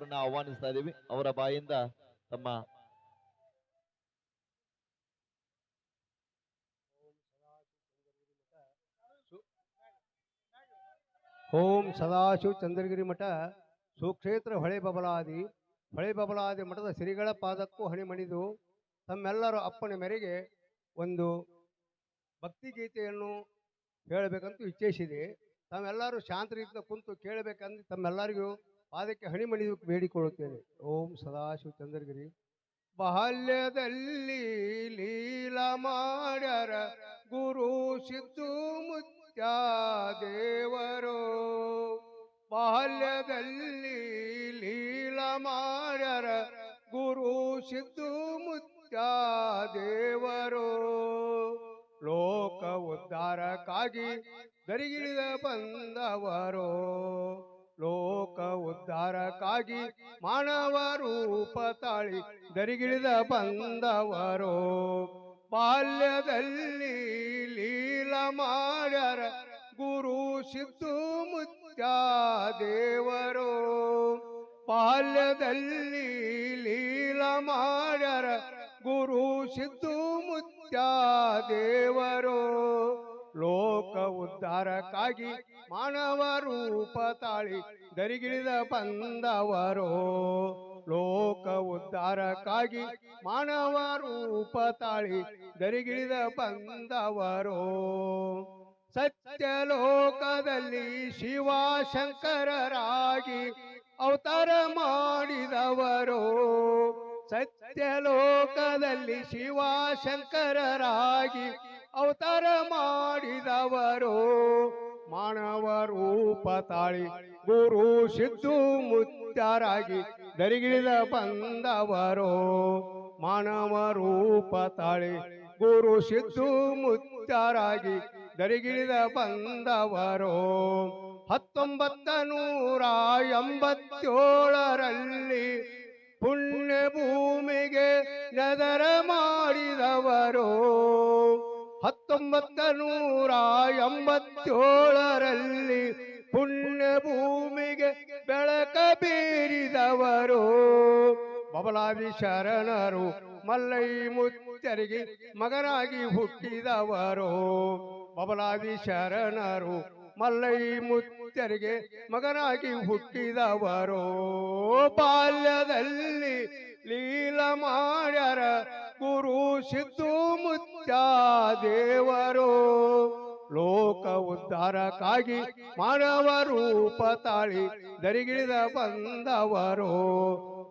ಅವರನ್ನ ಆಹ್ವಾನಿಸ್ತಾ ಇದ್ದೀವಿ. ಅವರ ಬಾಯಿಂದ ತಮ್ಮ ಓಂ ಸದಾಶಿವ ಚಂದ್ರಗಿರಿ ಮಠ ಸುಕ್ಷೇತ್ರ ಹೊಳೆ ಬಬಲಾದಿ ಹೊಳೆ ಬಬಲಾದಿ ಮಠದ ಶ್ರೀಗಳ ಪಾದಕ್ಕೂ ಹಣಿಮಣಿದು ತಮ್ಮೆಲ್ಲರ ಅಪ್ಪನ ಮೇರೆಗೆ ಒಂದು ಭಕ್ತಿಗೀತೆಯನ್ನು ಹೇಳಬೇಕಂತ ಇಚ್ಛಿಸಿದೆ. ತಾವೆಲ್ಲರೂ ಶಾಂತ ರೀತಿಯಿಂದ ಕುಂತು ಕೇಳಬೇಕಂದ್ರೆ ತಮ್ಮೆಲ್ಲರಿಗೂ ಪಾದಕ್ಕೆ ಹಣಿಮಣಿದು ಬೇಡಿಕೊಳ್ಳುತ್ತೇನೆ. ಓಂ ಸದಾಶಿವ ಚಂದ್ರಗಿರಿ. ಬಾಲ್ಯದಲ್ಲಿ ಲೀಲ ಮಾಡ್ಯಾರ ಗುರು ಸಿದ್ದು ಮುತ್ಯ ದೇವರು. ಬಾಲ್ಯದಲ್ಲಿ ಲೀಲ ಮಾಡ್ಯಾರ ಗುರು ಸಿದ್ದು ಮುತ್ಯ ದೇವರು. ಲೋಕ ಉದ್ಧಾರಕ್ಕಾಗಿ ದರಿಗಿಳಿದ ಬಂದವರು. ಲೋಕ ಉದ್ಧಾರಕ್ಕಾಗಿ ರೂಪ ತಾಳಿ ದರಿಗಿಳಿದ ಬಂದವರು. ಬಾಲ್ಯದಲ್ಲಿ ಲೀಲ ಮಾಡ್ಯಾರ ಗುರು ಸಿದ್ದು ಮುತ್ಯ ದೇವರು. ಬಾಲ್ಯದಲ್ಲಿ ಲೀಲ ಮಾಡ್ಯಾರ ಗುರು ಸಿದ್ದು ಮುತ್ಯ ದೇವರು. ಲೋಕ ಉದ್ಧಾರಕ್ಕಾಗಿ ಮಾನವ ರೂಪ ತಾಳಿ ದರಿಗಿಳಿದ ಬಂದವರು. ಲೋಕ ಉದ್ಧಾರಕ್ಕಾಗಿ ಮಾನವ ರೂಪ ತಾಳಿ ದರಿಗಿಳಿದ ಬಂದವರು. ಸತ್ಯಲೋಕದಲ್ಲಿ ಶಿವಶಂಕರರಾಗಿ ಅವತಾರ ಮಾಡಿದವರು. ಸತ್ಯಲೋಕದಲ್ಲಿ ಶಿವಶಂಕರರಾಗಿ ಅವತಾರ ಮಾಡಿದವರು ಮಾನವ ರೂಪ ತಾಳಿ. ಗುರು ಸಿದ್ದು ಮುತ್ಯರಾಗಿ ದರಿಗಿಳಿದ ಬಂದವರು ಮಾನವ ರೂಪ ತಾಳಿ. ಗುರು ಸಿದ್ದು ಮುತ್ಯರಾಗಿ ದರಿಗಿಳಿದ ಬಂದವರು ಹತ್ತೊಂಬತ್ತ ನೂರ ಎಂಬತ್ತೇಳರಲ್ಲಿ ಪುಣ್ಯ ಭೂಮಿಗೆ ನದರ ಮಾಡಿದವರು ಹತ್ತೊಂಬತ್ತ ನೂರ ಎಂಬತ್ತೇಳರಲ್ಲಿ ಪುಣ್ಯ ಭೂಮಿಗೆ ಬೆಳಕ ಬೀರಿದವರು. ಬಬಲಾದಿ ಶರಣರು ಮಲ್ಲೈ ಮುತ್ತರಿಗೆ ಮಗನಾಗಿ ಹುಟ್ಟಿದವರು. ಬಬಲಾದಿ ಶರಣರು ಮಲ್ಲೈ ಮುತ್ತರಿಗೆ ಮಗನಾಗಿ ಹುಟ್ಟಿದವರು. ಬಾಲ್ಯದಲ್ಲಿ ಲೀಲ ಮಾಡ್ಯರ ಗುರು ಸಿದ್ದು ಮುತ್ಯ ದೇವರು ಲೋಕ ಉದ್ಧಾರಕ್ಕಾಗಿ ಮಾನವ ರೂಪ ತಾಳಿ ದರಿಗಿಳಿದ ಬಂದವರು.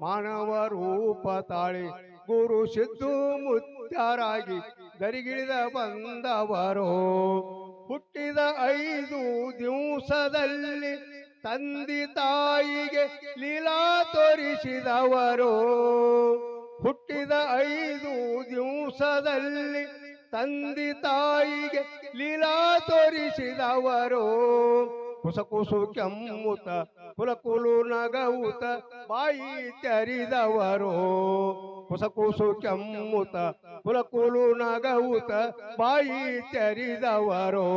ಮಾನವ ರೂಪ ತಾಳಿ ಗುರು ಸಿದ್ದು ಮುತ್ಯರಾಗಿ ದರಿಗಿಳಿದ ಬಂದವರು. ಹುಟ್ಟಿದ ಐದು ದಿವಸದಲ್ಲಿ ತಂದೆ ತಾಯಿಗೆ ಲೀಲಾ ತೋರಿಸಿದವರು. ಹುಟ್ಟಿದ ಐದು ದಿವಸದಲ್ಲಿ ತಂದೆ ತಾಯಿಗೆ ಲೀಲಾ ತೋರಿಸಿದವರು. ಕುಸಕುಸು ಕೆಮ್ಮುತ ಕುಲಕುಲು ನಗವುತ ಬಾಯಿ ತೆರಿದವರು. ಕುಸಕುಸು ಕೆಮ್ಮುತ ಕುಲಕುಲು ನಗವುತ ಬಾಯಿ ತೆರಿದವರು.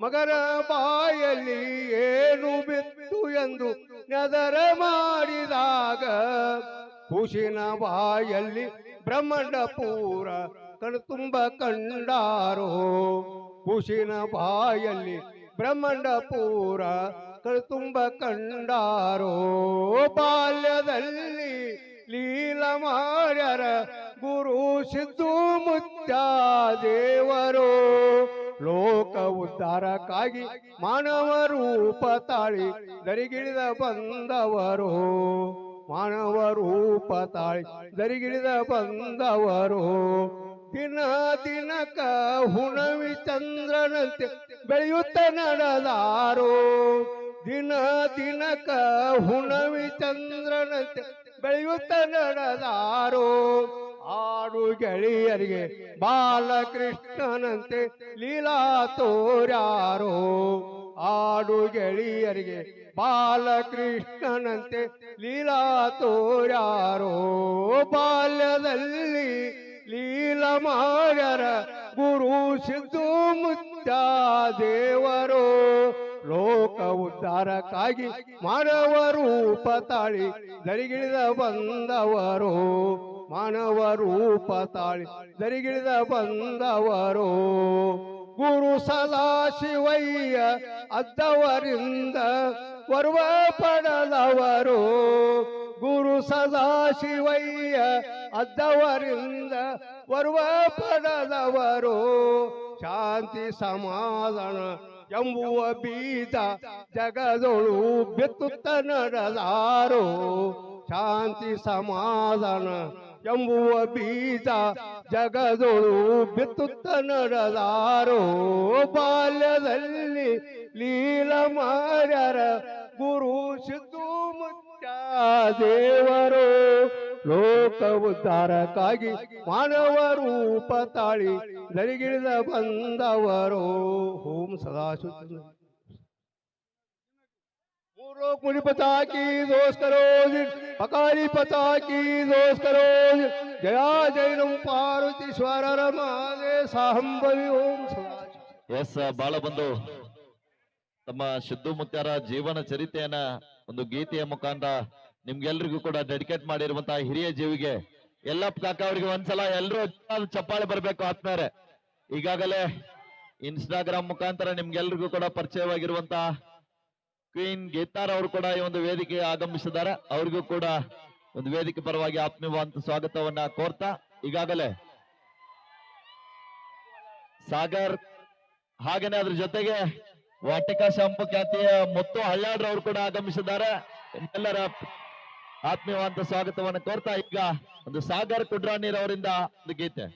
ಮಗರ ಬಾಯಲ್ಲಿ ಏನು ಬಿತ್ತು ಎಂದು ನದರ ಮಾಡಿದಾಗ ಕುಶಿನ ಬಾಯಲ್ಲಿ ಬ್ರಹ್ಮಂಡ ಪೂರ ಕಣ್ತುಂಬ ಕಂಡಾರೋ? ಕುಶಿನ ಬಾಯಲ್ಲಿ ಬ್ರಹ್ಮಂಡ ಪೂರ ಕಣ್ತುಂಬ ಕಂಡಾರೋ? ಬಾಲ್ಯದಲ್ಲಿ ಲೀಲ ಮಾಡ್ಯಾರ ಗುರು ಸಿದ್ದು ಮುತ್ಯ ದೇವರು. ಲೋಕ ಉದ್ಧಾರಕ್ಕಾಗಿ ಮಾನವ ರೂಪ ತಾಳಿ ದರಿಗಿಳಿದ ಬಂದವರು. ಮಾನವ ರೂಪ ತಾಳಿ ದರಿಗಿಳಿದ ಬಂದವರು. ದಿನ ದಿನಕ ಹುಣವಿ ಚಂದ್ರನಂತೆ ಬೆಳೆಯುತ್ತ ನಡೆದಾರೋ. ದಿನ ದಿನಕ ಹುಣವಿ ಚಂದ್ರನಂತೆ ಬೆಳೆಯುತ್ತ ನಡೆದಾರೋ. ಆಡು ಗೆಳೆಯರಿಗೆ ಬಾಲಕೃಷ್ಣನಂತೆ ಲೀಲಾ ತೋರ್ಯಾರೋ. ಆಡು ಗೆಳೆಯರಿಗೆ ಬಾಲಕೃಷ್ಣನಂತೆ ಲೀಲಾ ತೋರ್ಯಾರೋ ಬಾಲ್ಯದಲ್ಲಿ ಲೀಲ ಮಾರರ ಗುರು ಸಿದ್ದು ಮುತ್ತ ದೇವರು ಲೋಕ ಉದ್ಧಾರಕ್ಕಾಗಿ ಮಾನವ ರೂಪ ತಾಳಿ ದರಿಗಿಳಿದ ಬಂದವರು, ಮಾನವ ರೂಪ ತಾಳಿ ದರಿಗಿಳಿದ ಬಂದವರು. ಗುರು ಸದಾ ಶಿವಯ್ಯ ಅದ್ದವರಿಂದ ವರ್ವ ಪಡೆದವರು. ಗುರು ಸದಾ ಶಿವಯ್ಯ ಅದ್ದವರಿಂದ ವರ್ವ ಪಡೆದವರು. ಶಾಂತಿ ಸಮಾಧಾನ ಎಂಬುವ ಬೀಜ ಜಗದೊಳು ಬಿತ್ತುತ್ತ ನಡೆದಾರು. ಶಾಂತಿ ಸಮಾಧಾನ ಎಂಬುವ ಬೀಜ ಜಗದೊಳು ಬಿತ್ತುತ್ತ ನಡದಾರೋ ಬಾಲ್ಯದಲ್ಲಿ ಲೀಲ ಮಾರ್ಯರ ಗುರು ಸಿದ್ದು ಮುಚ್ಚ ದೇವರು ಲೋಕ ಉದ್ಧಾರಕ್ಕಾಗಿ ಮಾನವ ರೂಪ ತಾಳಿ ನರಿಗಿಳಿದ ಬಂದವರು. ಓಂ ಸದಾಶಿವ ಮೂರು ಕುಡಿ ಪತಾ ಕಿ ದೋಸ್ ಕರೋ ಎಸ್ ಬಾಳ ಬಂದು ತಮ್ಮ ಸಿದ್ದು ಮುತ್ಯಾರ ಜೀವನ ಚರಿತೆಯನ್ನ ಒಂದು ಗೀತೆಯ ಮುಖಾಂತರ ನಿಮ್ಗೆಲ್ರಿಗೂ ಕೂಡ ಡೆಡಿಕೇಟ್ ಮಾಡಿರುವಂತಹ ಹಿರಿಯ ಜೀವಿಗೆ ಎಲ್ಲಪ್ಪ ಕಾಕ ಅವರಿಗೆ ಒಂದ್ಸಲ ಎಲ್ರೂ ಚಪ್ಪಾಳೆ ಬರ್ಬೇಕು ಆತ್ಮಾರೆ ಈಗಾಗಲೇ ಇನ್ಸ್ಟಾಗ್ರಾಮ್ ಮುಖಾಂತರ ನಿಮ್ಗೆಲ್ರಿಗೂ ಕೂಡ ಪರಿಚಯವಾಗಿರುವಂತಹ ಕ್ವೀನ್ ಗೀತಾರ್ ಅವರು ಕೂಡ ಈ ಒಂದು ವೇದಿಕೆಗೆ ಆಗಮಿಸಿದ್ದಾರೆ. ಅವ್ರಿಗೂ ಕೂಡ ಒಂದು ವೇದಿಕೆ ಪರವಾಗಿ ಆತ್ಮೀಯವಾದಂತ ಸ್ವಾಗತವನ್ನ ಕೋರ್ತಾ, ಈಗಾಗಲೇ ಸಾಗರ್ ಹಾಗೇನೆ ಅದ್ರ ಜೊತೆಗೆ ವಾಟಿಕಾ ಶಾಂಪು ಖ್ಯಾತಿಯ ಮುತ್ತು ಹಳ್ಳಾಡ್ರ ಅವರು ಕೂಡ ಆಗಮಿಸಿದ್ದಾರೆ. ಎಲ್ಲರ ಆತ್ಮೀಯವಾದಂತ ಸ್ವಾಗತವನ್ನು ಕೋರ್ತಾ, ಈಗ ಒಂದು ಸಾಗರ್ ಕುಡ್ರಾಣಿರವರಿಂದ ಒಂದು ಗೀತೆ.